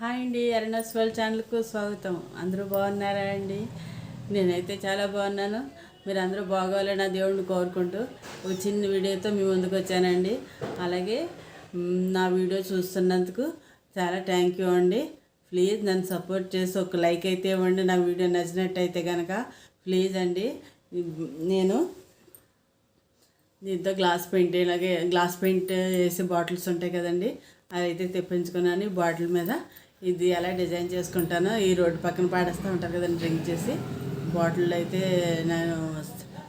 Hi అండి Aruna's world ఛానల్కు స్వాగతం. అందరూ బాగున్నారా అండి? నేనైతే చాలా బాగున్నాను. మీరు అందరూ బాగోవాలని నా దేవుడిని కోరుకుంటూ ఒక చిన్న వీడియోతో మీ ముందుకు వచ్చానండి. అలాగే నా వీడియో చూస్తున్నందుకు చాలా థ్యాంక్ యూ అండి. ప్లీజ్ నన్ను సపోర్ట్ చేసి ఒక లైక్ అయితే ఇవ్వండి. నా వీడియో నచ్చినట్టయితే కనుక ప్లీజ్ అండి. నేను దీంతో గ్లాస్ పెయింట్ ఇలాగే గ్లాస్ పెయింట్ వేసే బాటిల్స్ ఉంటాయి కదండి అది అయితే తెప్పించుకున్నాను బాటిల్ మీద ఇది ఎలా డిజైన్ చేసుకుంటానో ఈ రోడ్డు పక్కన పాడేస్తూ ఉంటారు కదండి డ్రింక్ చేసి. బాటిల్ అయితే నేను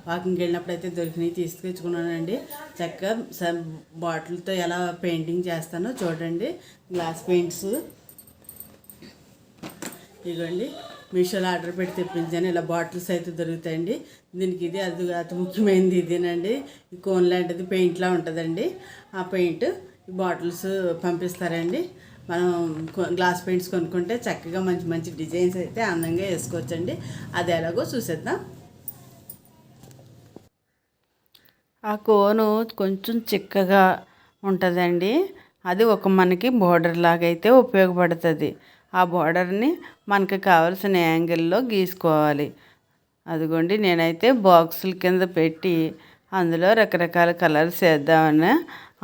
వాకింగ్కి వెళ్ళినప్పుడు అయితే దొరికినవి తీసుకొచ్చుకున్నానండి. చక్కగా స- బాటిల్తో ఎలా పెయింటింగ్ చేస్తానో చూడండి. Glass paints. ఇదిగోండి మీషోలో ఆర్డర్ పెట్టి తెప్పించాను. ఇలా బాటిల్స్ అయితే దొరుకుతాయండి. దీనికి ఇది అది అతి ముఖ్యమైనది ఇదేనండి. కోన్ లాంటిది పెయింట్లా ఉంటుందండి. ఆ పెయింట్ బాటిల్స్ పంపిస్తారండి. మనం గ్లాస్ పెయింట్స్ కొనుక్కుంటే చక్కగా మంచి మంచి డిజైన్స్ అయితే అందంగా వేసుకోవచ్చండి. అది ఎలాగో చూసేద్దాం. ఆ కోను కొంచెం చిక్కగా ఉంటుందండి. అది ఒక మనకి బోర్డర్ లాగా అయితే ఉపయోగపడుతుంది. ఆ బోర్డర్ని మనకి కావాల్సిన యాంగిల్లో గీసుకోవాలి. అదిగోండి నేనైతే బాక్సుల కింద పెట్టి అందులో రకరకాల కలర్స్ వేద్దామనే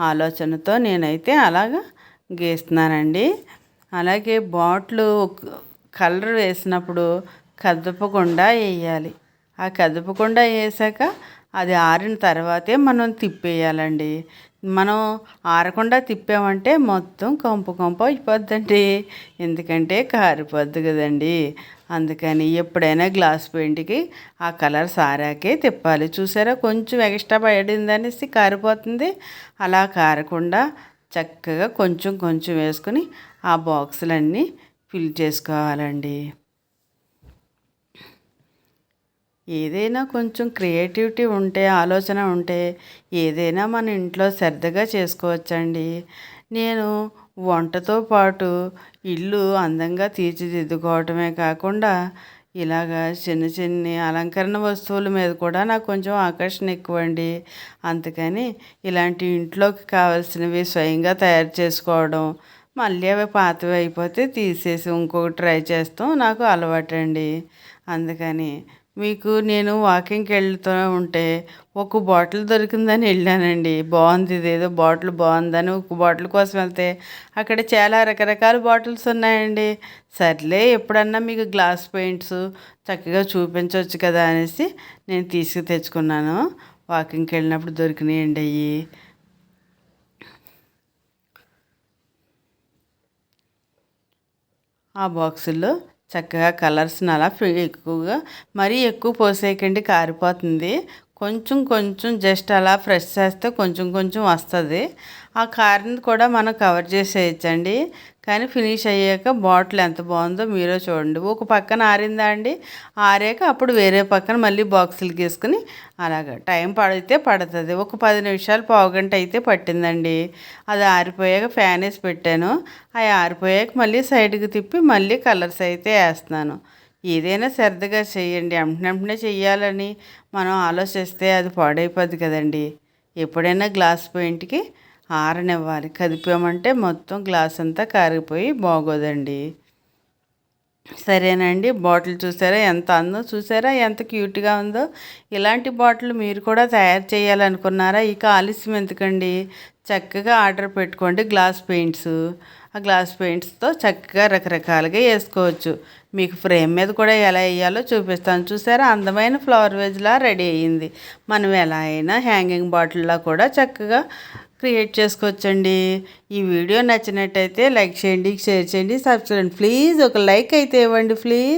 ఆలోచనతో నేనైతే అలాగా గీస్తున్నానండి. అలాగే బాటిల్ కలర్ వేసినప్పుడు కదపకుండా వేయాలి. ఆ కదపకుండా వేసాక అది ఆరిన తర్వాతే మనం తిప్పేయాలండి. మనం ఆరకుండా తిప్పామంటే మొత్తం కంపు కంపు అయిపోద్దండి. ఎందుకంటే కారిపోద్ది కదండి. అందుకని ఎప్పుడైనా గ్లాస్ పెయింట్కి ఆ కలర్ సారాకే తిప్పాలి. చూసారా? కొంచెం ఎక్స్ట్రా పడిందనేసి కారిపోతుంది. అలా కారకుండా చక్కగా కొంచెం కొంచెం వేసుకుని ఆ బాక్సులన్నీ ఫిల్ చేసుకోవాలండి. ఏదైనా కొంచెం క్రియేటివిటీ ఉంటే ఆలోచన ఉంటే ఏదైనా మన ఇంట్లో శ్రద్ధగా చేసుకోవచ్చండి. నేను వంటతో పాటు ఇల్లు అందంగా తీర్చిదిద్దుకోవటమే కాకుండా ఇలాగా చిన్న చిన్ని అలంకరణ వస్తువుల మీద కూడా నాకు కొంచెం ఆకర్షణ ఎక్కువ అండి అందుకని ఇలాంటి ఇంట్లోకి కావాల్సినవి స్వయంగా తయారు చేసుకోవడం మళ్ళీ అవి పాతవి అయిపోతే తీసేసి ఇంకొకటి ట్రై చేస్తాం నాకు అలవాటండి. అందుకని మీకు నేను వాకింగ్కి వెళ్తూ ఉంటే ఒక బాటిల్ దొరికిందని వెళ్ళానండి. బాగుంది ఇదేదో బాటిల్ బాగుందని ఒక బాటిల్ కోసం వెళ్తే అక్కడ చాలా రకరకాల బాటిల్స్ ఉన్నాయండి. సర్లే ఎప్పుడన్నా మీకు గ్లాస్ పెయింట్స్ చక్కగా చూపించవచ్చు కదా అనేసి నేను తీసుకు తెచ్చుకున్నాను. వాకింగ్కి వెళ్ళినప్పుడు దొరికినాయండి అవి ఆ బాక్సుల్లో చక్కగా కలర్స్ని అలా ఎక్కువగా మరీ ఎక్కువ పోసేయకండి కారిపోతుంది. కొంచెం కొంచెం జస్ట్ అలా ఫ్రెష్ చేస్తే కొంచెం కొంచెం వస్తుంది. ఆ కారిని కూడా మనం కవర్ చేసేయచ్చండి. కానీ ఫినిష్ అయ్యాక బాటిల్ ఎంత బాగుందో మీరే చూడండి. ఒక పక్కన ఆరిందా అండి? ఆరాక అప్పుడు వేరే పక్కన మళ్ళీ బాక్సులు గీసుకుని అలాగ టైం పడితే పడుతుంది. ఒక పది నిమిషాలు పావుగంట అయితే పట్టిందండి. అది ఆరిపోయాక ఫ్యాన్ వేసి పెట్టాను. అవి ఆరిపోయాక మళ్ళీ సైడ్కి తిప్పి మళ్ళీ కలర్స్ అయితే వేస్తున్నాను. ఏదైనా శ్రద్ధగా చేయండి. వెంటనే వెంటనే చెయ్యాలని మనం ఆలోచిస్తే అది పాడైపోద్ది కదండి. ఎప్పుడైనా గ్లాస్ పెయింట్కి ఆరనివ్వాలి. కదిపామంటే మొత్తం గ్లాస్ అంతా కారిపోయి బాగోదండి. సరేనండి. బాటిల్ చూసారా? ఎంత అందో చూసారా? ఎంత క్యూట్గా ఉందో. ఇలాంటి బాటిల్ మీరు కూడా తయారు చేయాలనుకున్నారా? ఇక ఆలస్యం ఎందుకండి? చక్కగా ఆర్డర్ పెట్టుకోండి గ్లాస్ పెయింట్స్. ఆ గ్లాస్ పెయింట్స్తో చక్కగా రకరకాలుగా వేసుకోవచ్చు. మీకు ఫ్రేమ్ మీద కూడా ఎలా వేయాలో చూపిస్తాను. చూసారా? అందమైన ఫ్లవర్ వేజ్లా రెడీ అయ్యింది. మనం ఎలా అయినా హ్యాంగింగ్ బాటిల్లా కూడా చక్కగా క్రియేట్ చేసుకోవచ్చండి. ఈ వీడియో నచ్చినట్టయితే లైక్ చేయండి షేర్ చేయండి సబ్స్క్రైబ్ ప్లీజ్ ఒక లైక్ అయితే ఇవ్వండి ప్లీజ్.